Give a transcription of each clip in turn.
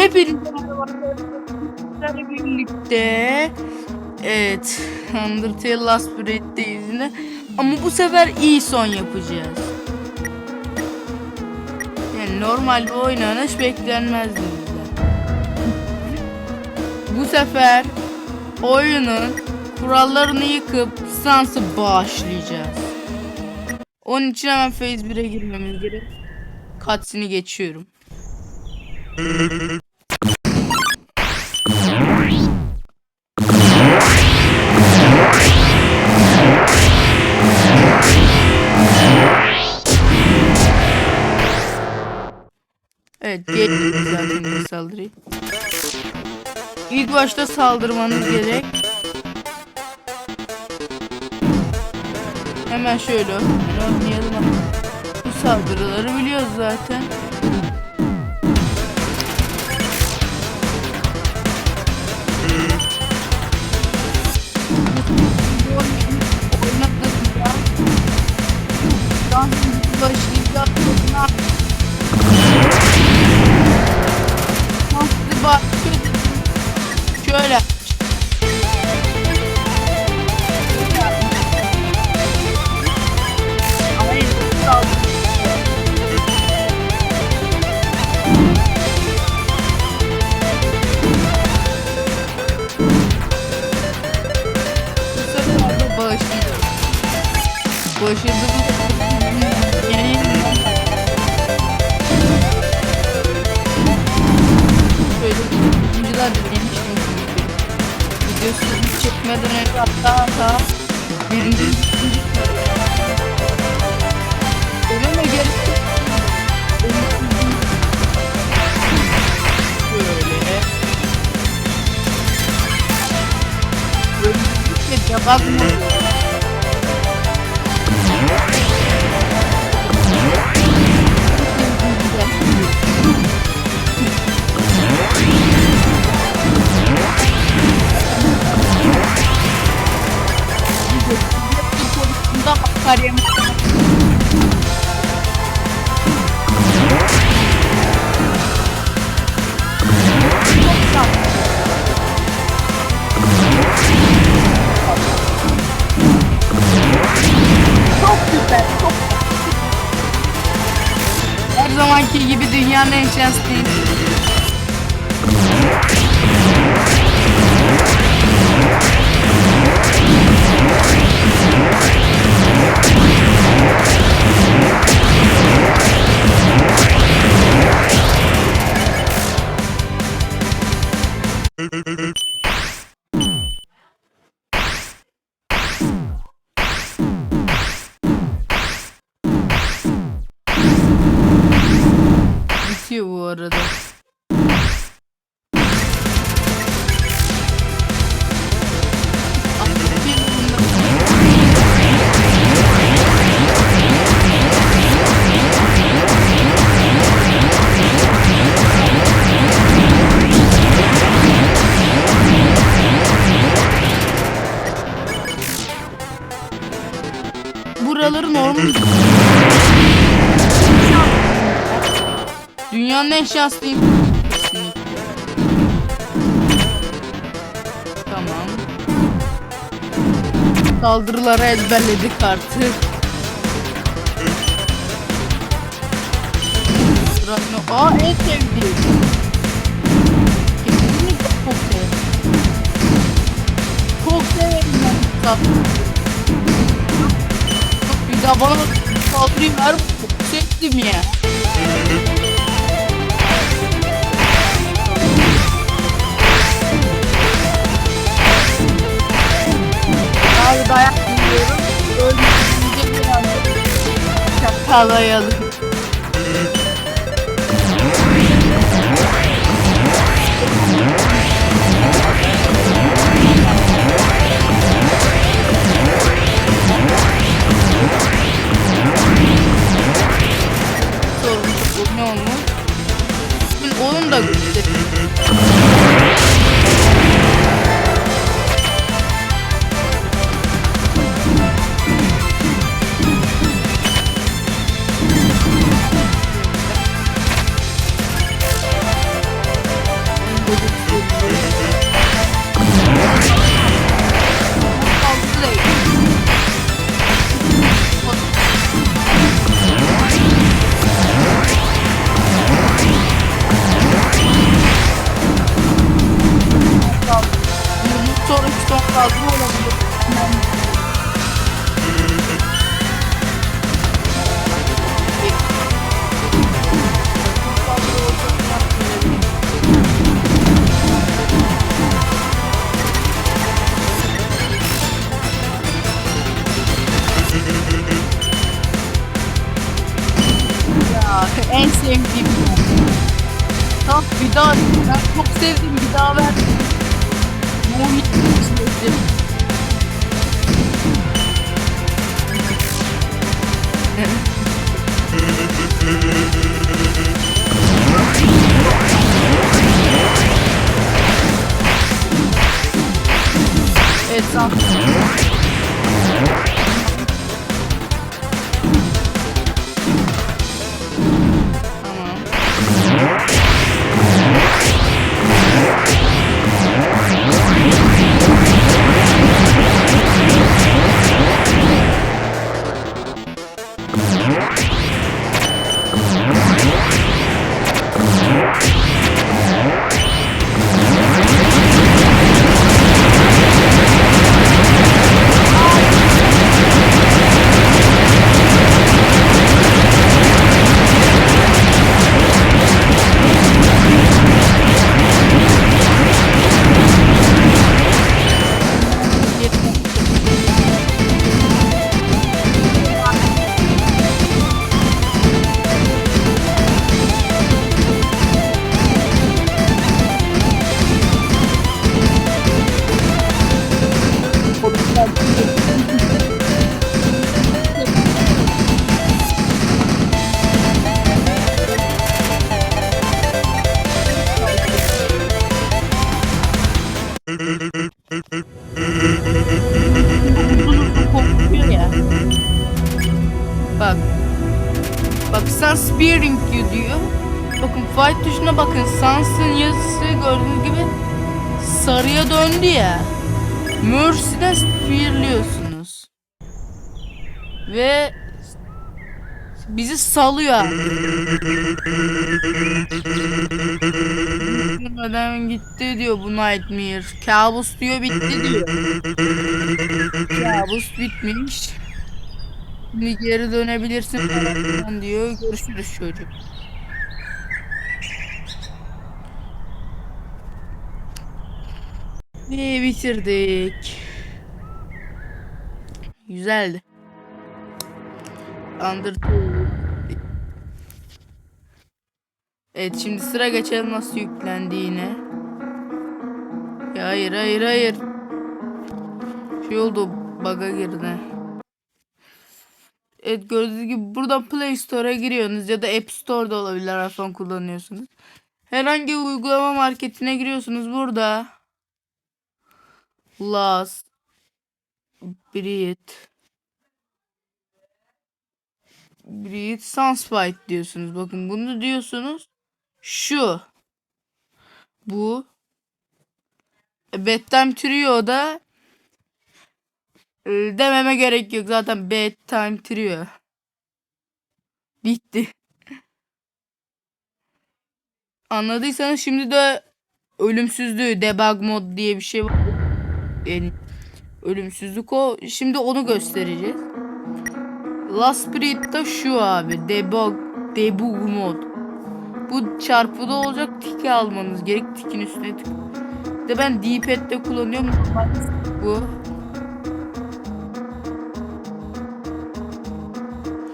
Hepinize merhaba arkadaşlar. birlikte Evet Undertale Last Breath'teyiz yine Ama bu sefer iyi son yapacağız. Yani normal bir oynanış beklenmezdi bizden Bu sefer oyunun kurallarını yıkıp Sans'ı bağışlayacağız. Onun için hemen Phase 1'e girmemiz gerek. Cutscene'i geçiyorum Evet geldik zaten bir saldırıyı. İlk başta saldırmanız gerek. Hemen şöyle oynayalım. Bu saldırıları biliyoruz zaten. Şöyle Hayır, sağ ol. Bu Videosunu çekmeden önce hatta hatta birinci gerek yok. Şöyle. Böyle bir cevap mı? Çok Her zamanki gibi dünyanın en şanslıyım. Hey, hey, hey. Dünyanın en şanslıyım. Tamam. Saldırıları ezberledik artık. Sırasına... Aa en sevdiğim. Kesinlikle çok tatlıyı. Bir daha bana saldırayım. Çok sevdim ya. Çakalayalım. Sorun çok ne olmuş? Onun da göstereyim. Tamam bir daha ben çok sevdim bir daha ver. Mohit sevdim. Evet tamam. Bak. Bak sen spearing diyor. Bakın fight tuşuna bakın. Sans'ın yazısı gördüğünüz gibi sarıya döndü ya. Mercy'den spearliyorsunuz. Ve bizi salıyor. Neden gitti diyor bu Nightmare. Kabus diyor bitti diyor. Kabus bitmiş. Şimdi geri dönebilirsin diyor. Görüşürüz çocuk. Ve bitirdik. Güzeldi. Undertale. Evet şimdi sıra geçelim nasıl yüklendiğine. Ya hayır hayır hayır. Şey oldu bug'a girdi. Evet gördüğünüz gibi buradan Play Store'a giriyorsunuz ya da App Store'da olabilir iPhone kullanıyorsunuz. Herhangi bir uygulama marketine giriyorsunuz burada. Last Breathe Breathe Sunspite diyorsunuz. Bakın bunu diyorsunuz. Şu. Bu. Bedtime Trio'da e, dememe gerek yok. Zaten Bedtime Trio. Bitti. Anladıysanız şimdi de ölümsüzlüğü debug mod diye bir şey var. Yani ölümsüzlük o. Şimdi onu göstereceğiz. Last Spirit'te şu abi. Debug, debug mod. Bu çarpıda olacak tiki almanız gerek. Tikin üstüne tık. De ben D-pad'de kullanıyorum. Bu.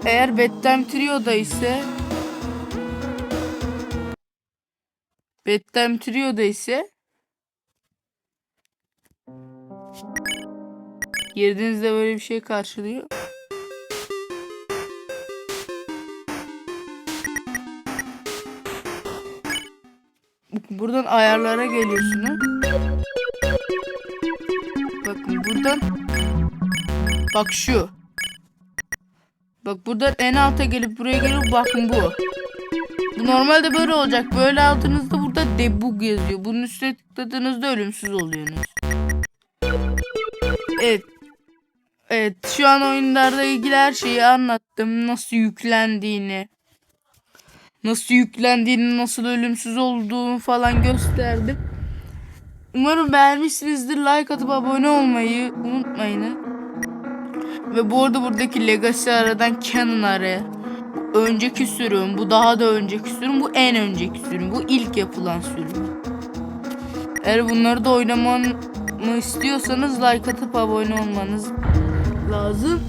Eğer Bedtime Trio'da ise Bedtime Trio'da ise girdiğinizde böyle bir şey karşılıyor. Buradan ayarlara geliyorsunuz. Bakın buradan bak şu. Bak buradan en alta gelip buraya gelip bakın bu. Bu normalde böyle olacak. Böyle altınızda burada debug yazıyor. Bunun üstüne tıkladığınızda ölümsüz oluyorsunuz. Evet. Evet şu an oyunlarda ilgili her şeyi anlattım. Nasıl yüklendiğini. Nasıl yüklendiğini, nasıl ölümsüz olduğunu falan gösterdim. Umarım beğenmişsinizdir. Like atıp abone olmayı unutmayın. Ve bu arada buradaki Legacy aradan Canon araya. Önceki sürüm, bu daha da önceki sürüm, bu en önceki sürüm. Bu ilk yapılan sürüm. Eğer bunları da oynamamı istiyorsanız like atıp abone olmanız lazım.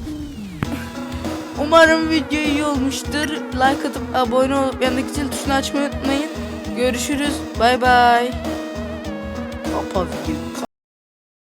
Umarım video iyi olmuştur. Like atıp abone olup yanındaki zil tuşunu açmayı unutmayın. Görüşürüz. Bay bay. Kapa video.